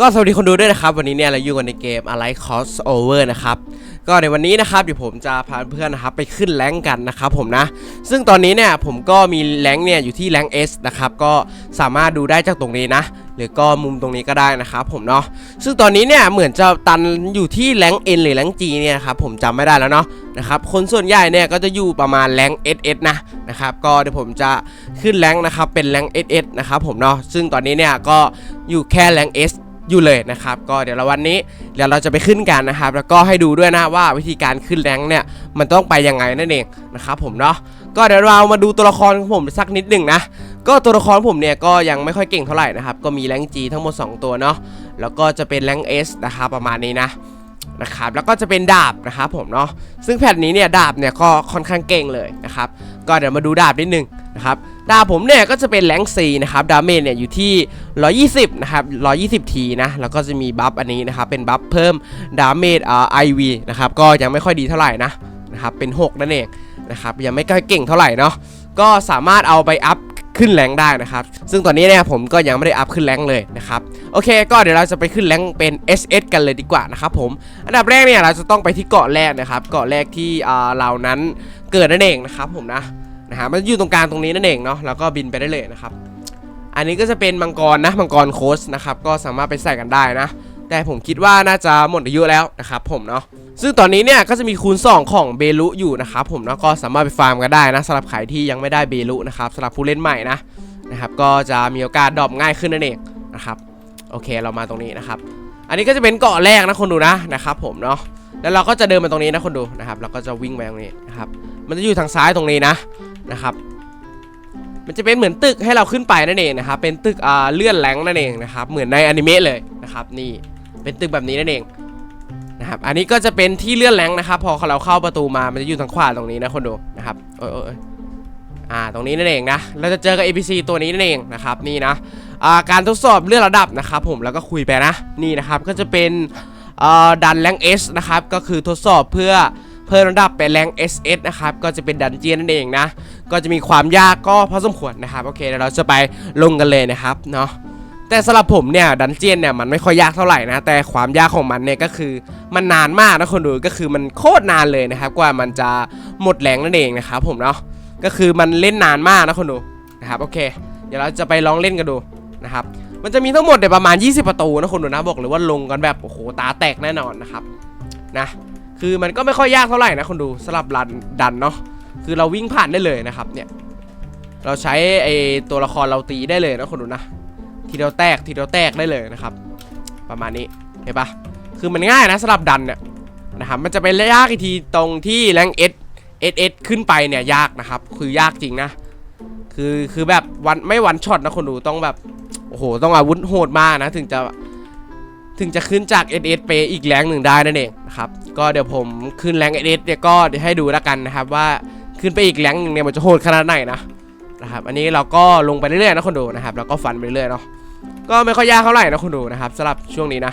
ก็สวัสดีคนดูด้วยนะครับ วันนี้เนี่ยเราอยู่กันในเกม a l i Cross Over นะครับ ก็ในวันนี้นะครับเดี๋ยวผมจะพาเพื่อนนะครับไปขึ้นแรงกันนะครับผมนะ ซึ่งตอนนี้เนี่ยผมก็มีแรงเนี่ยอยู่ที่แรง S นะครับก็สามารถดูได้จากตรงนี้นะ หรือก็มุมตรงนี้ก็ได้นะครับผมเนาะซึ่งตอนนี้เนี่ยเหมือนจะตันอยู่ที่แรง N หรือแรง G เนี่ยครับผมจำไม่ได้แล้วเนาะนะครับคนส่วนใหญ่เนี่ยก็จะอยู่ประมาณแรง SS นะนะครับก็เดี๋ยวผมจะขึ้นแรงนะครับเป็นแรง SS นะครับผมเนาะซึ่งตอนนี้เนี่ยก็อยู่แค่แรง S อยู่เลยนะครับ ก็เดี๋ยวเราวันนี้เดี๋ยวเราจะไปขึ้นกันนะครับ แล้วก็ให้ดูด้วยนะว่าวิธีการขึ้นแรงเนี่ยมันต้องไปยังไงนั่นเองนะครับผมเนาะก็เดี๋ยวเรามาดูตัวละครของผมสักนิดหนึ่งนะก็ตัวละครผมเนี่ยก็ยังไม่ค่อยเก่งเท่าไหร่นะครับก็มีแรงค์ G ทั้งหมด 2 ตัวเนาะแล้วก็จะเป็นแรงค์ S นะครับประมาณนี้นะนะครับแล้วก็จะเป็นดาบนะครับผมเนาะซึ่งแผ่นนี้เนี่ยดาบเนี่ยก็ค่อนข้างเก่งเลยนะครับ ก็เดี๋ยวมาดูดาบนิดนึงนะครับ ดาผมเนี่ยก็จะเป็นแรงค์ C นะครับ ดาเมจเนี่ยอยู่ที่ 120 นะครับ 120 ทีนะ แล้วก็จะมีบัฟอันนี้นะครับ เป็นบัฟเพิ่มดาเมจอ่า IV นะครับ ก็ยังไม่ค่อยดีเท่าไหร่นะ นะครับ เป็น 6 นั่นเองนะครับ ยังไม่ค่อยเก่งเท่าไหร่เนาะ ก็สามารถเอาไปอัพขึ้นแรงได้นะครับ ซึ่งตอนนี้เนี่ยผมก็ยังไม่ได้อัพขึ้นแรงเลยนะครับ โอเค ก็เดี๋ยวเราจะไปขึ้นแรงเป็น SS กันเลยดีกว่านะครับผม อันดับแรกเนี่ยเราจะต้องไปที่เกาะแรกนะครับ เกาะแรกที่อ่าเรานั้นเกิดนั่นเองนะครับผมนะ นะฮะมันอยู่ตรงกลางตรงนี้นั่นเองเนาะแล้วก็บินไปได้เลยนะครับ อันนี้ก็จะเป็นมังกรนะมังกรโคสนะครับก็สามารถไปใส่กันได้นะ แต่ผมคิดว่าน่าจะหมดอายุแล้วนะครับผมเนาะซึ่งตอนนี้เนี่ยก็จะมีคูณ 2 ของเบลุอยู่นะครับผมเนาะก็สามารถไปฟาร์มกันได้นะสำหรับใครที่ยังไม่ได้เบลุนะครับสำหรับผู้เล่นใหม่นะนะครับก็จะมีโอกาสดรอปง่ายขึ้นนั่นเองนะครับโอเคเรามาตรงนี้นะครับ อันนี้ก็จะเป็นเกาะแรกนะคนดูนะนะครับผมเนาะ แล้วเราก็จะเดินมาตรงนี้นะคนดูนะครับเราก็จะวิ่งไปตรงนี้นะครับมันจะอยู่ทางซ้ายตรงนี้นะนะครับ มันจะเป็นเหมือนตึกให้เราขึ้นไปนั่นเองนะครับเป็นตึกอ่าเลื่อนแหลงนั่นเองนะครับเหมือนในอนิเมะเลยนะครับนี่เป็นตึกแบบนี้นั่นเองนะครับอันนี้ก็จะเป็นที่เลื่อนแหลงนะครับ พอเราเข้าประตูมามันจะอยู่ทางขวาตรงนี้นะคนดูนะครับเออเออเอออ่าตรงนี้นั่นเองนะเราจะเจอกับ APC ตัวนี้นั่นเองนะครับนี่นะการทดสอบเลื่อนระดับนะครับ ผมแล้วก็คุยไปนะนี่นะครับก็จะเป็น ดันแรง S นะครับก็คือทดสอบเพื่อเพิ่มระดับเป็นแรง SS นะครับ ก็จะเป็นดันเจียนนั่นเองนะ ก็จะมีความยากก็พอสมควรนะครับ โอเคเดี๋ยวเราจะไปลงกันเลยนะครับเนาะ แต่สำหรับผมเนี่ยดันเจียนเนี่ยมันไม่ค่อยยากเท่าไหร่นะ แต่ความยากของมันเนี่ยก็คือมันนานมากนะคนดู ก็คือมันโคตรนานเลยนะครับ กว่ามันจะหมดแรงนั่นเองนะครับผมเนาะ ก็คือมันเล่นนานมากนะคนดูนะครับ โอเค เดี๋ยวเราจะไปลองเล่นกันดูนะครับ มันจะมีทั้งหมดเนี่ยประมาณ 20 ประตูนะคนดูนะบอกเลยว่าลงกันแบบโอ้โหตาแตกแน่นอนนะครับนะคือมันก็ไม่ค่อยยากเท่าไหร่นะคนดูสำหรับรันดันเนาะคือเราวิ่งผ่านได้เลยนะครับเนี่ยเราใช้ไอตัวละครเราตีได้เลยนะคนดูนะทีเดียวแตกทีเดียวแตกได้เลยนะครับ ประมาณนี้เห็นปะคือมันง่ายนะสำหรับดันเนี่ยนะครับมันจะเป็นยากอีกทีตรงที่แรงเอสเอสเอสขึ้นไปเนี่ยยากนะครับ คือยากจริงนะ คือคือแบบวันไม่วันช็อตนะคนดูต้องแบบ โอ้โหต้องอาวุธโหดมากนะ ถึงจะถึงจะขึ้นจาก s s ไปอีกแรงหนึ่งได้นั่นเองนะครับก็เดี๋ยวผมขึ้นแรง s s เนี่ยก็เดี๋ยวให้ดูแล้วกันนะครับ ว่าขึ้นไปอีกแรงหนึ่งเนี่ยมันจะโหดขนาดไหนนะนะครับอันนี้เราก็ลงไปเรื่อยๆนะคนดูนะครับแล้วก็ฟันไปเรื่อยเนาะก็ไม่ค่อยยากเท่าไหร่นะคนดูนะครับสำหรับช่วงนี้นะ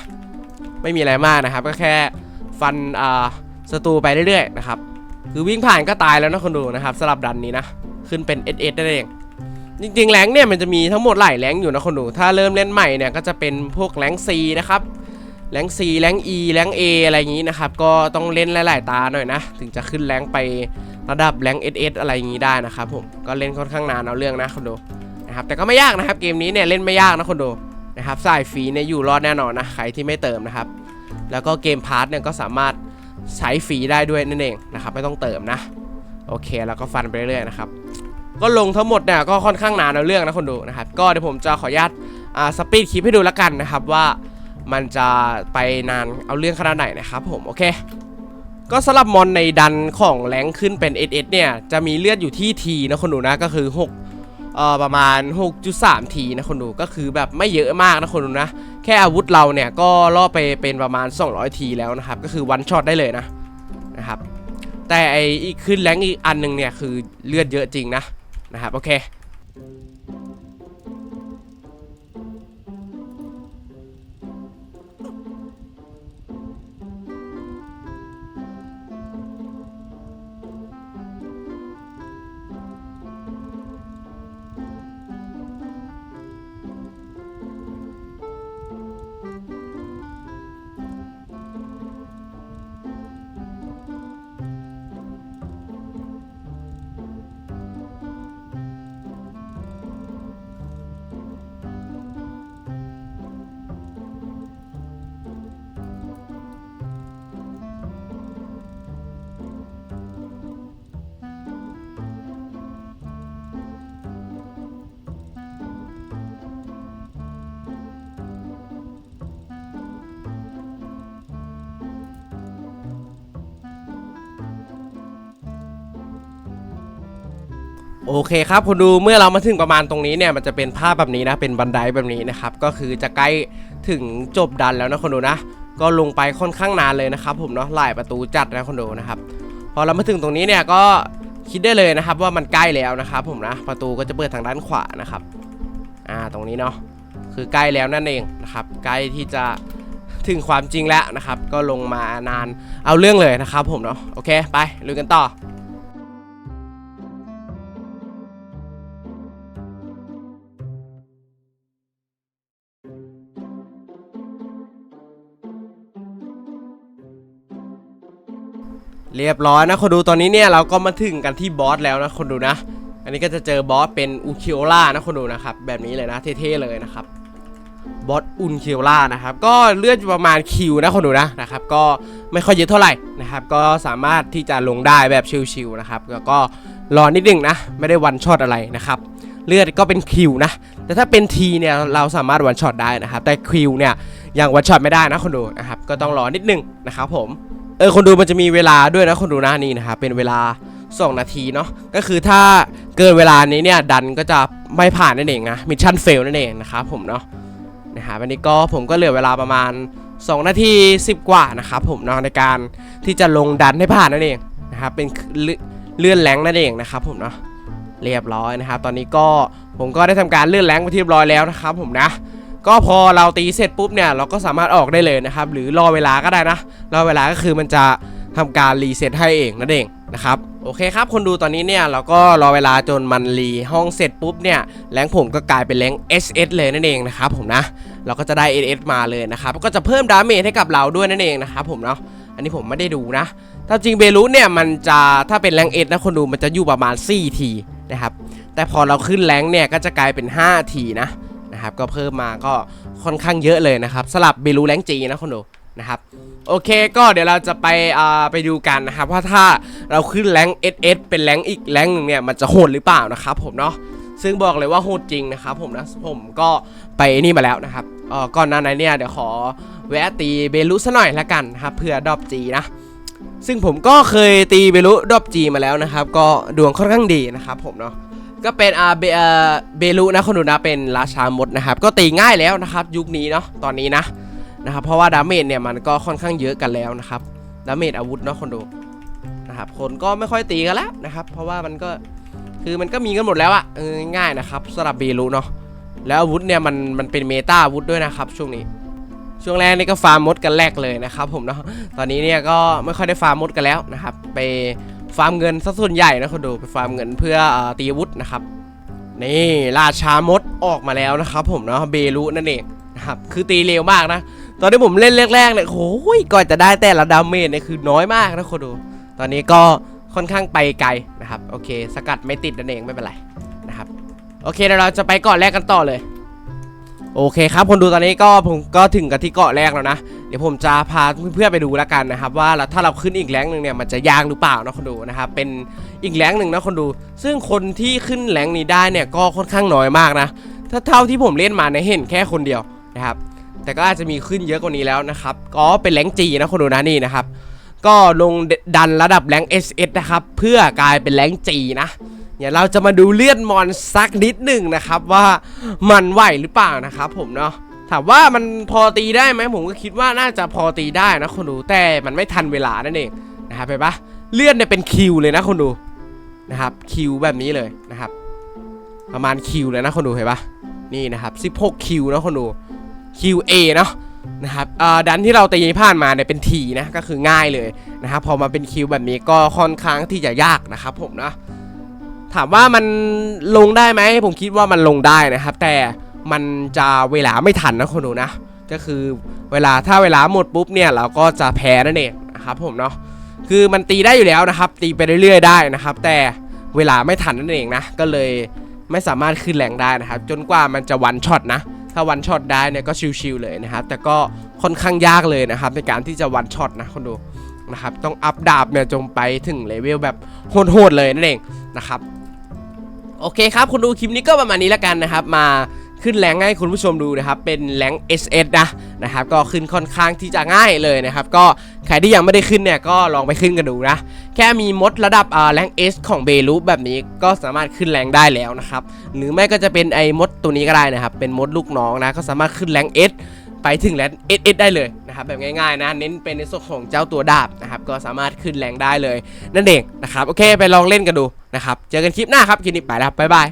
ไม่มีอะไรมากนะครับ ก็แค่ฟันอ่าศัตรูไปเรื่อยๆนะครับคือวิ่งผ่านก็ตายแล้วนะคนดูนะครับสำหรับดันนี้นะขึ้นเป็น S S นั่นเอง จริงๆแรงเนี่ยมันจะมีทั้งหมดหลายแรงอยู่นะคนดูถ้าเริ่มเล่นใหม่เนี่ยก็จะเป็นพวกแรง C นะครับแรง C แรง E แรง A อะไรอย่างนี้นะครับ ก็ต้องเล่นหลาย ๆ ตาหน่อยนะ ถึงจะขึ้นแรงไประดับแรง SS อะไรอย่างนี้ได้นะครับผมก็เล่นค่อนข้างนานเอาเรื่องนะคนดูนะครับแต่ก็ไม่ยากนะครับเกมนี้เนี่ยเล่นไม่ยากนะคนดูนะครับสายฟรีเนี่ยอยู่รอดแน่นอนนะใครที่ไม่เติมนะครับ แล้วก็เกมพาร์ทเนี่ยก็สามารถใช้ฟรีได้ด้วยนั่นเองนะครับไม่ต้องเติมนะโอเค แล้วก็ฟันไปเรื่อยๆนะครับ ก็ลงทั้งหมดเนี่ยก็ค่อนข้างนานเอาเรื่องนะคนดูนะครับ ก็เดี๋ยวผมจะขออนุญาตอ่าสปีดคลิปให้ดูแล้วกันนะครับว่ามันจะไปนานเอาเรื่องขนาดไหนนะครับผมโอเค ก็สำหรับมอนในดันของแรงขึ้นเป็น SS เนี่ยจะมีเลือดอยู่ที่ทีนะคนดูนะก็คือ6เอ่อประมาณ 6.3 ทีนะคนดูก็คือแบบไม่เยอะมากนะคนดูนะ แค่อาวุธเราเนี่ยก็ล่อไปเป็นประมาณ 200 ทีแล้วนะครับ ก็คือวันช็อตได้เลยนะนะครับแต่ไออีกขึ้นแรงอีกอันหนึงเนี่ยคือเลือดเยอะจริงนะ นะครับโอเค โอเคครับคุณดูเมื่อเรามาถึงประมาณตรงนี้เนี่ยมันจะเป็นภาพแบบนี้นะเป็นบันไดแบบนี้นะครับก็คือจะใกล้ถึงจบดันแล้วนะคุณดูนะ ก็ลงไปค่อนข้างนานเลยนะครับ ผมเนาะหลายประตูจัดนะคุณดูนะครับพอเรามาถึงตรงนี้เนี่ยก็คิดได้เลยนะครับว่ามันใกล้แล้วนะครับผมนะประตูก็จะเปิดทางด้านขวานะครับอ่าตรงนี้เนาะคือใกล้แล้วนั่นเองนะครับใกล้ที่จะถึงความจริงแล้วนะครับ ก็ลงมานานเอาเรื่องเลยนะครับ ผมเนาะโอเค ไปลุยกันต่อ เรียบร้อยนะคนดูตอนนี้เนี่ยเราก็มาถึงกันที่บอสแล้วนะคนดูนะ อันนี้ก็จะเจอบอสเป็นอุคิโอล่านะคนดูนะครับ แบบนี้เลยนะเท่ๆเลยนะครับบอสอุนคิโอล่านะครับ ก็เลือดประมาณคิวนะคนดูนะนะครับ ก็ไม่ค่อยเยอะเท่าไหร่นะครับ ก็สามารถที่จะลงได้แบบชิวๆนะครับ แล้วก็รอนิดนึงนะ ไม่ได้วันช็อตอะไรนะครับ เลือดก็เป็นคิวนะ แต่ถ้าเป็นทีเนี่ยเราสามารถวันช็อตได้นะครับ แต่คิวเนี่ยยังวันช็อตไม่ได้นะคนดูนะครับ ก็ต้องรอนิดนึงนะครับผม เออคนดูมันจะมีเวลาด้วยนะคนดูนะนี่นะครับเป็นเวลา 2 นาทีเนาะก็คือถ้าเกินเวลานี้เนี่ยดันก็จะไม่ผ่านนั่นเองนะมิชชั่นเฟลนั่นเองนะครับผมเนาะนะครับวันนี้ก็ผมก็เหลือเวลาประมาณ 2 นาที 10 กว่านะครับผมเนาะในการที่จะลงดันให้ผ่านนั่นเองนะครับเป็นเลื่อนเลื่อนแรงนั่นเองนะครับผมเนาะเรียบร้อยนะครับตอนนี้ก็ผมก็ได้ทำการเลื่อนแรงไปที่เรียบร้อยแล้วนะครับผมนะ ก็พอเราตีเสร็จปุ๊บเนี่ยเราก็สามารถออกได้เลยนะครับ หรือรอเวลาก็ได้นะรอเวลาก็คือมันจะทำการรีเซ็ตให้เองนั่นเองนะครับโอเคครับ คนดูตอนนี้เนี่ยเราก็รอเวลาจนมันรีห้องเสร็จปุ๊บเนี่ยแรงผมก็กลายเป็นแรง SS เลยนั่นเองนะครับผมนะ เราก็จะได้ SS มาเลยนะครับก็จะเพิ่มดาเมจให้กับเราด้วยนั่นเองนะครับผมเนาะอันนี้ผมไม่ได้ดูนะถ้าจริงเบลูเนี่ยมันจะถ้าเป็นแรงเอนะคนดูมันจะอยู่ประมาณ4ทีนะครับแต่พอเราขึ้นแรงเนี่ยก็จะกลายเป็น 5 ทีนะ นะครับ ก็เพิ่มมาก็ค่อนข้างเยอะเลยนะครับสลับเบลูแรงจีนะคนดูนะครับโอเคก็เดี๋ยวเราจะไปอ่าไปดูกันนะครับว่าถ้าเราขึ้นแรง SS เป็นแรงอีกแรงหนึ่งเนี่ยมันจะโหดหรือเปล่านะครับผมเนาะซึ่งบอกเลยว่าโหดจริงนะครับผมนะผมก็ไปนี่มาแล้วนะครับเอ่อก่อนหน้านั้นเนี่ยเดี๋ยวขอแวะตีเบลูซะหน่อยละกันนะครับเพื่อดอปจีนะซึ่งผมก็เคยตีเบลูดอปจีมาแล้วนะครับ ก็ดวงค่อนข้างดีนะครับผมเนาะ ก็เป็นอาเบเอเบลูนะคนดูนะเป็นราชามดนะครับ ก็ตีง่ายแล้วนะครับ ยุคนี้เนาะตอนนี้นะนะครับ เพราะว่าดาเมจเนี่ยมันก็ค่อนข้างเยอะกันแล้วนะครับดาเมจอาวุธเนาะคนดูนะครับ คนก็ไม่ค่อยตีกันแล้วนะครับ เพราะว่ามันก็คือมันก็มีกันหมดแล้วอะเออง่ายนะครับสำหรับเบลูเนาะแล้วอาวุธเนี่ยมันมันเป็นเมตาอาวุธด้วยนะครับ ช่วงนี้ ช่วงแรกนี่ก็ฟาร์มมดกันแรกเลยนะครับ ผมเนาะตอนนี้เนี่ยก็ไม่ค่อยได้ฟาร์มมดกันแล้วนะครับ ไป ฟาร์มเงินซะส่วนใหญ่นะคนดูไปฟาร์มเงินเพื่ออตีวุธนะครับ นี่ราชามดออกมาแล้วนะครับ ผมเนาะเบลูนั่นเองนะครับคือตีเร็วมากนะ ตอนที่ผมเล่นแรกๆเนี่ยโอ้ยก่อนจะได้แต่ละดาเมจเนี่ยคือน้อยมากนะคนดู ตอนนี้ก็ค่อนข้างไปไกลนะครับโอเค สกัดไม่ติดนั่นเองไม่เป็นไรนะครับโอเคเดี๋ยวเราจะไปเกาะแรกกันต่อเลย โอเคครับคนดูตอนนี้ก็ผมก็ถึงกันที่เกาะแรกแล้วนะ เดี๋ยวผมจะพาเพื่อนๆไปดูแล้วกันนะครับ ว่าถ้าเราขึ้นอีกแรงหนึ่งเนี่ยมันจะยากหรือเปล่านะคนดูนะครับเป็นอีกแรงหนึ่งนะคนดู ซึ่งคนที่ขึ้นแรงนี้ได้เนี่ยก็ค่อนข้างน้อยมากนะ ถ้าเท่าที่ผมเล่นมาเนี่ยเห็นแค่คนเดียวนะครับแต่ก็อาจจะมีขึ้นเยอะกว่านี้แล้วนะครับก็เป็นแรงจีนะคนดูนะนี่นะครับก็ลงดันระดับแรง SS นะครับเพื่อกลายเป็นแรงจีนะเดี๋ยวเราจะมาดูเลือดมอนสักนิดหนึ่งนะครับว่ามันไหวหรือเปล่านะครับผมเนาะ ถามว่ามันพอตีได้ไหมผมก็คิดว่าน่าจะพอตีได้นะคนดูแต่มันไม่ทันเวลานั่นเองนะครับเห็นปะเลื่อนเนี่ยเป็นคิวเลยนะคนดูนะครับคิวแบบนี้เลยนะครับ ประมาณคิวเลยนะคนดูเห็นปะนี่นะครับ16คิวนะคนดูคิว A เนาะนะครับอ่อดันที่เราตีผ่านมาเนี่ยเป็นทีนะก็คือง่ายเลยนะครับพอมาเป็นคิวแบบนี้ก็ค่อนข้างที่จะยากนะครับผมนะถามว่ามันลงได้ไหมผมคิดว่ามันลงได้นะครับ แต่ มันจะเวลาไม่ทันนะคนดูนะ ก็คือเวลาถ้าเวลาหมดปุ๊บเนี่ยเราก็จะแพ้นั่นเองนะครับผมเนาะคือมันตีได้อยู่แล้วนะครับ ตีไปเรื่อยๆได้นะครับ แต่เวลาไม่ทันนั่นเองนะ ก็เลยไม่สามารถขึ้นแรงได้นะครับ จนกว่ามันจะวันช็อตนะ ถ้าวันช็อตได้เนี่ยก็ชิวๆเลยนะครับ แต่ก็ค่อนข้างยากเลยนะครับ ในการที่จะวันช็อตนะคนดูนะครับ ต้องอัพดาบเนี่ยจงไปถึงเลเวลแบบโหดๆเลยนั่นเองนะครับ โอเคครับคุณดูคลิปนี้ก็ประมาณนี้แล้วกันนะครับ มา ขึ้นแรงให้คุณผู้ชมดูนะครับ เป็นแรง SS นะนะครับ ก็ขึ้นค่อนข้างที่จะง่ายเลยนะครับ ก็ใครที่ยังไม่ได้ขึ้นเนี่ยก็ลองไปขึ้นกันดูนะ แค่มีมดระดับอ่าแรง S ของเบลูแบบนี้ก็สามารถขึ้นแรงได้แล้วนะครับ หรือไม่ก็จะเป็นไอ้มดตัวนี้ก็ได้นะครับ เป็นมดลูกน้องนะ ก็สามารถขึ้นแรง S ไปถึงแรง SS ได้เลยนะครับแบบง่ายๆนะ เน้นเป็นในส่วนของเจ้าตัวดาบนะครับ ก็สามารถขึ้นแรงได้เลย นั่นเองนะครับ โอเคไปลองเล่นกันดูนะครับ เจอกันคลิปหน้าครับคลิปนี้ไปแล้วครับบ๊ายบาย